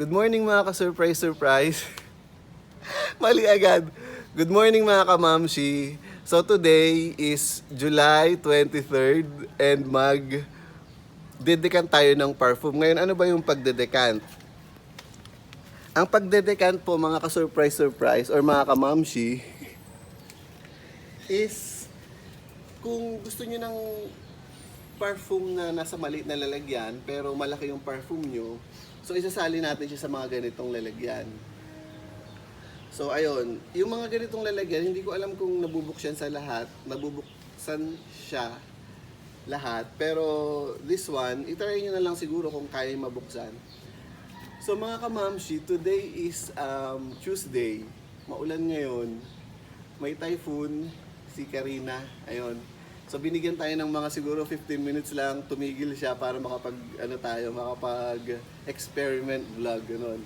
Good morning mga ka-surprise, surprise. Mali agad. Good morning mga kamamshi. So today is July 23rd and mag dedekant tayo ng perfume. Ngayon, ano ba yung pagdedekant? Ang pagdedekant po mga ka-surprise, surprise or mga kamamshi is kung gusto niyo ng perfume na nasa maliit na lalagyan pero malaki yung perfume nyo, so isasali natin siya sa mga ganitong lalagyan. So ayun, yung mga ganitong lalagyan, hindi ko alam kung nabubuksan sa lahat, nabubuksan siya lahat, pero this one, itry nyo na lang siguro kung kaya mabuksan. So mga kamamshi, today is um, Tuesday, maulan ngayon, may typhoon, si Karina, ayun. So binigyan tayo ng mga siguro 15 minutes lang, tumigil siya para makapag, ano tayo, makapag experiment vlog, ganun.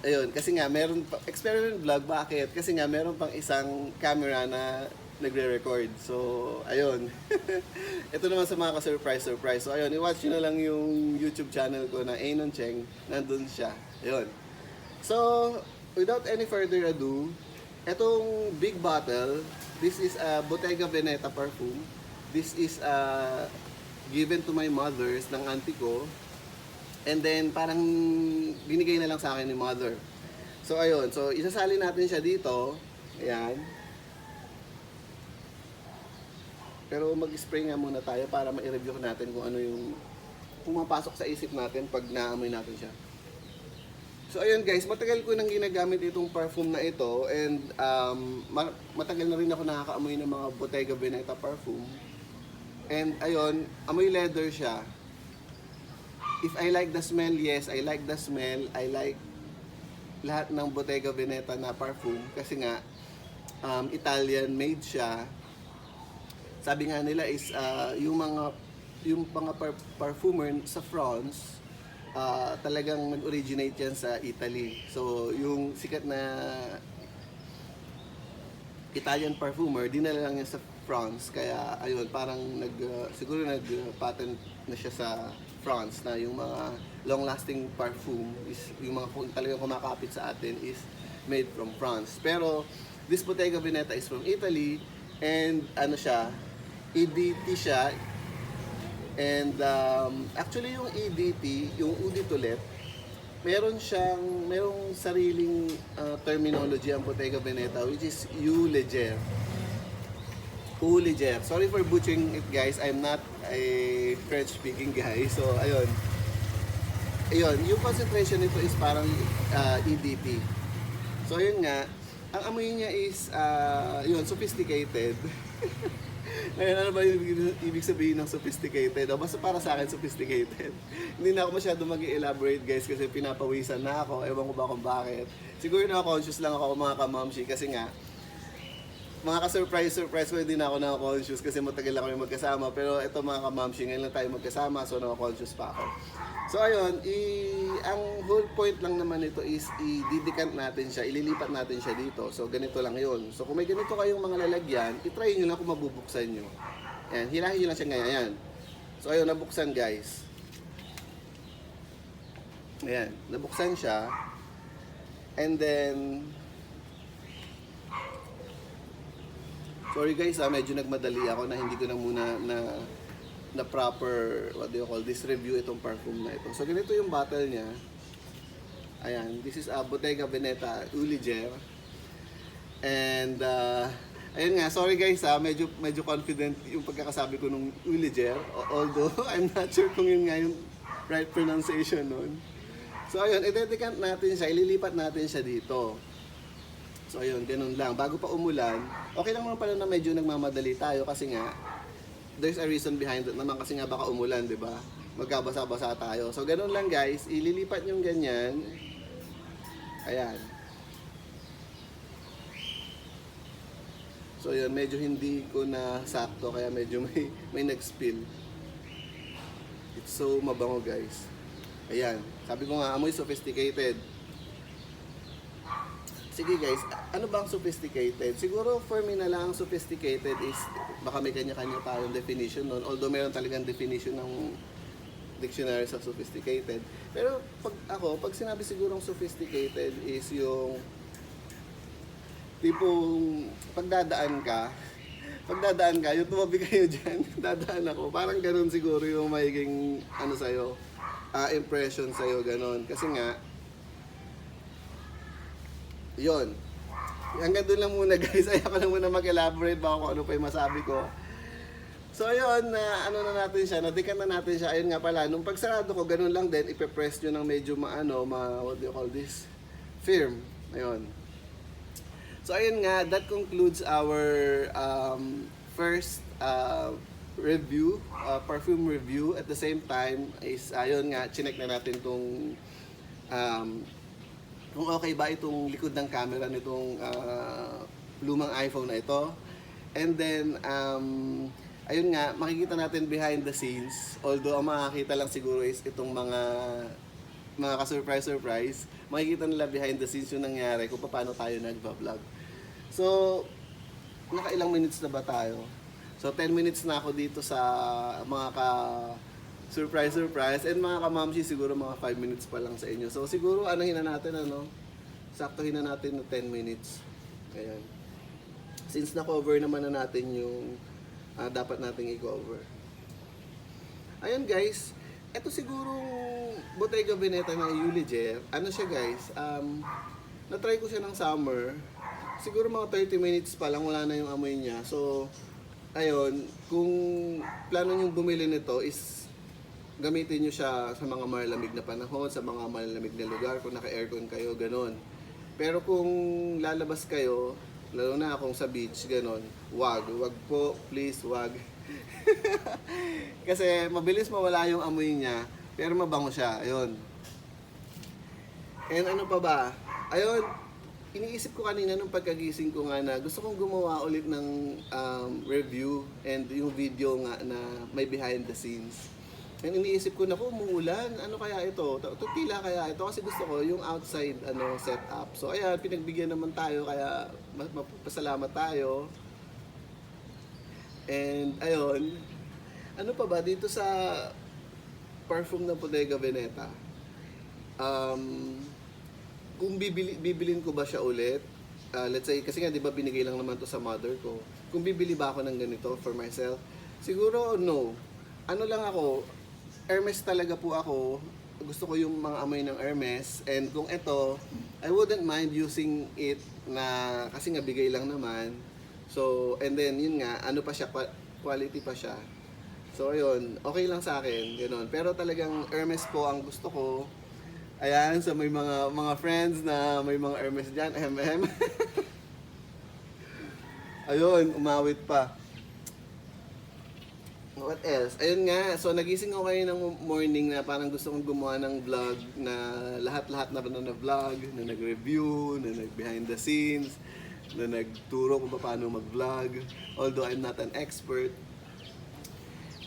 Ayun, kasi nga meron pa, experiment vlog, bakit? Kasi nga meron pang isang camera na nagre-record. So, ayun. Ito naman sa mga ka-surprise, surprise. So, ayun, i-watch nyo na lang yung YouTube channel ko na Anon Cheng. Nandun siya. Ayun. So, without any further ado, etong big bottle, this is a Bottega Veneta perfume. This is uh, given to my mothers ng auntie ko. And then, parang binigay na lang sa akin ni mother. So, ayun. So, isasali natin siya dito. Ayan. Pero mag-spray nga muna tayo para ma-review natin kung ano yung pumapasok sa isip natin pag naamoy natin siya. So ayun guys, matagal ko nang ginagamit itong perfume na ito and um, ma- matagal na rin ako nakakaamoy ng mga Bottega Veneta perfume. And ayun, amoy leather siya. If I like the smell, yes, I like the smell. I like lahat ng Bottega Veneta na perfume kasi nga um, Italian made siya. Sabi nga nila is uh, yung mga yung mga par- perfumer sa France ah, talagang nag-originate yan sa Italy. So yung sikat na Italian perfumer, dinala lang yan sa France. Kaya ayun, parang nag uh, siguro nag-patent na siya sa France na yung mga long-lasting perfume is yung mga kung talagang kumakapit sa atin is made from France. Pero this Bottega Veneta is from Italy and ano siya, EDT siya. And um, actually yung EDT, yung udit ulit, meron siyang merong sariling uh, terminology ang Bottega Veneta which is. U leger. Sorry for butchering it guys. I'm not a French speaking guy. So ayun. Ayun, yung concentration nito is parang uh, EDT. So ayun nga, ang amoy niya is uh, yun, sophisticated. Ngayon, ano ba yung ibig- sabihin ng sophisticated? O, basta para sa akin, sophisticated. Hindi na ako masyado mag elaborate guys kasi pinapawisan na ako. Ewan ko ba kung bakit. Siguro na conscious lang ako mga kamamshi kasi nga, mga ka-surprise, surprise ko, hindi na ako na-conscious kasi matagal na kami magkasama. Pero ito mga kamamshi, ngayon lang tayo magkasama, so na-conscious pa ako. So ayun, i ang whole point lang naman nito is i-didicant natin siya, ililipat natin siya dito. So ganito lang yun. So kung may ganito kayong mga lalagyan, itry nyo lang kung mabubuksan nyo. Ayan, hilahin nyo lang siya ngayon. Ayan. So ayun, nabuksan guys. Ayan, nabuksan siya. And then, Sorry guys, ah, medyo nagmadali ako na hindi ko na muna na na proper, what do you call this, review itong perfume na ito. So ganito yung bottle niya. Ayan, this is a Bottega Veneta Uliger. And uh, ayun nga, sorry guys ha, medyo medyo confident yung pagkakasabi ko nung Uliger. Although I'm not sure kung yun nga yung right pronunciation nun. So ayun, idedicant natin siya, ililipat natin siya dito. So ayun, ganun lang. Bago pa umulan, okay lang naman pala na medyo nagmamadali tayo kasi nga there's a reason behind it naman kasi nga baka umulan, 'di ba? Magkabasa-basa tayo. So ganun lang guys, ililipat yung ganyan. Ayan. So yun, medyo hindi ko na sakto kaya medyo may may nag-spill. It's so mabango guys. Ayan. Sabi ko nga, amoy sophisticated. Sige guys, ano bang sophisticated? Siguro for me na lang sophisticated is baka may kanya-kanya tayong definition nun. Although meron talagang definition ng dictionary sa sophisticated. Pero pag ako, pag sinabi sigurong sophisticated is yung tipong pagdadaan ka, pagdadaan ka, yung tumabi kayo dyan, dadaan ako. Parang ganun siguro yung magiging, ano sa'yo, ah, impression sa'yo, ganun. Kasi nga, yon Hanggang doon lang muna guys. Ayaw ko lang muna mag-elaborate baka kung ano pa yung masabi ko. So ayun, na ano na natin siya, nadikan na natin siya. Ayun nga pala, nung pagsarado ko, ganun lang din, ipe-press nyo ng medyo maano, ma, what do you call this? Firm. Ayun. So ayun nga, that concludes our um, first uh, review, uh, perfume review. At the same time, is ayun nga, chinek na natin tong um, kung okay ba itong likod ng camera nitong ah, lumang iPhone na ito. And then, um, ayun nga, makikita natin behind the scenes. Although, ang makakita lang siguro is itong mga mga ka-surprise-surprise. Makikita nila behind the scenes yung nangyari kung paano tayo nagpa-vlog. So, nakailang minutes na ba tayo? So, 10 minutes na ako dito sa mga ka surprise surprise and mga kamamshi siguro mga 5 minutes pa lang sa inyo. So siguro ano na natin ano? Saktuhin na natin ng 10 minutes. Ayan. Since na-cover naman na natin yung ah, dapat nating i-cover. Ayun guys, ito sigurong Bottega Veneta na Uliger. Ano siya guys? Um, na-try ko siya ng summer. Siguro mga 30 minutes pa lang wala na yung amoy niya. So, ayun, kung plano nyo bumili nito is gamitin nyo siya sa mga malamig na panahon, sa mga malamig na lugar, kung naka-aircon kayo, ganon. Pero kung lalabas kayo, lalo na kung sa beach, ganon, wag. Wag po, please, wag. Kasi mabilis mawala yung amoy niya, pero mabango siya. Ayun. And ano pa ba? Ayun, iniisip ko kanina nung pagkagising ko nga na gusto kong gumawa ulit ng um, review and yung video nga na may behind the scenes. And iniisip ko na po, umuulan, ano kaya ito? Ito tila kaya ito kasi gusto ko yung outside ano setup. So ayan, pinagbigyan naman tayo kaya ma- mapasalamat tayo. And ayun, ano pa ba dito sa perfume ng Bodega Veneta? Um, kung bibili, bibilin ko ba siya ulit, ah, let's say, kasi nga di ba binigay lang naman to sa mother ko, kung bibili ba ako ng ganito for myself, siguro no. Ano lang ako, Hermes talaga po ako, gusto ko yung mga amoy ng Hermes, and kung ito, I wouldn't mind using it na, kasi nga bigay lang naman, so, and then yun nga, ano pa siya, qua- quality pa siya. So ayun, okay lang sa akin, ganoon. Pero talagang Hermes po ang gusto ko. Ayan, sa may mga mga friends na may mga Hermes diyan, MM. ayun, umawit pa. What else? Ayun nga, so nagising ako kayo ng morning na parang gusto kong gumawa ng vlog na lahat-lahat na na vlog, na nag-review, na nag-behind the scenes, na nagturo kung paano mag-vlog. Although I'm not an expert,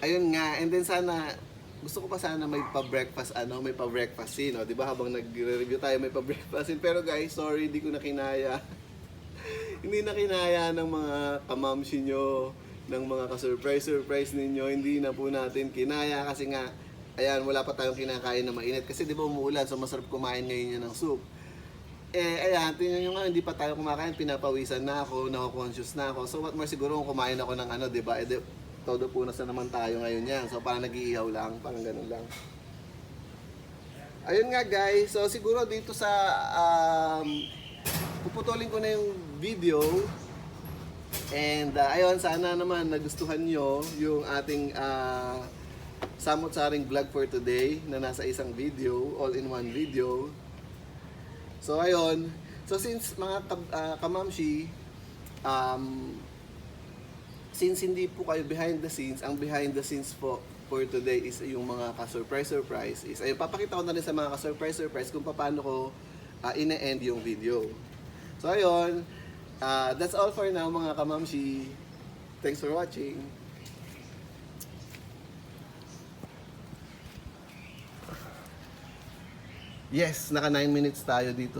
ayun nga, and then sana, gusto ko pa sana may pa-breakfast, ano, may pa-breakfast scene, no? di ba? Habang nagre-review tayo, may pa-breakfast scene. Pero guys, sorry, di ko na kinaya. hindi na kinaya ng mga kamamsi nyo, ng mga ka-surprise-surprise ninyo. Hindi na po natin kinaya kasi nga, ayan, wala pa tayong kinakain na mainit. Kasi di ba umuulan, so masarap kumain ngayon yan ng soup. Eh, ayan, tingnan nyo nga, hindi pa tayo kumakain, pinapawisan na ako, nako-conscious na ako. So, what more siguro kung kumain ako ng ano, di ba? Eh, di, todo punas na naman tayo ngayon yan. So, parang nag-iihaw lang, parang ganun lang. Ayun nga guys, so siguro dito sa, um, puputulin ko na yung video. And uh, ayun, sana naman nagustuhan nyo yung ating uh, samot-saring vlog for today na nasa isang video, all-in-one video. So ayun, so since mga kab- ah, kamamshi, um, since hindi po kayo behind the scenes, ang behind the scenes po for today is yung mga ka-surprise surprise is ayun, papakita ko na rin sa mga ka-surprise surprise kung paano ko uh, ine-end yung video. So ayun, uh, that's all for now mga kamamshi. Thanks for watching. Yes, naka 9 minutes tayo dito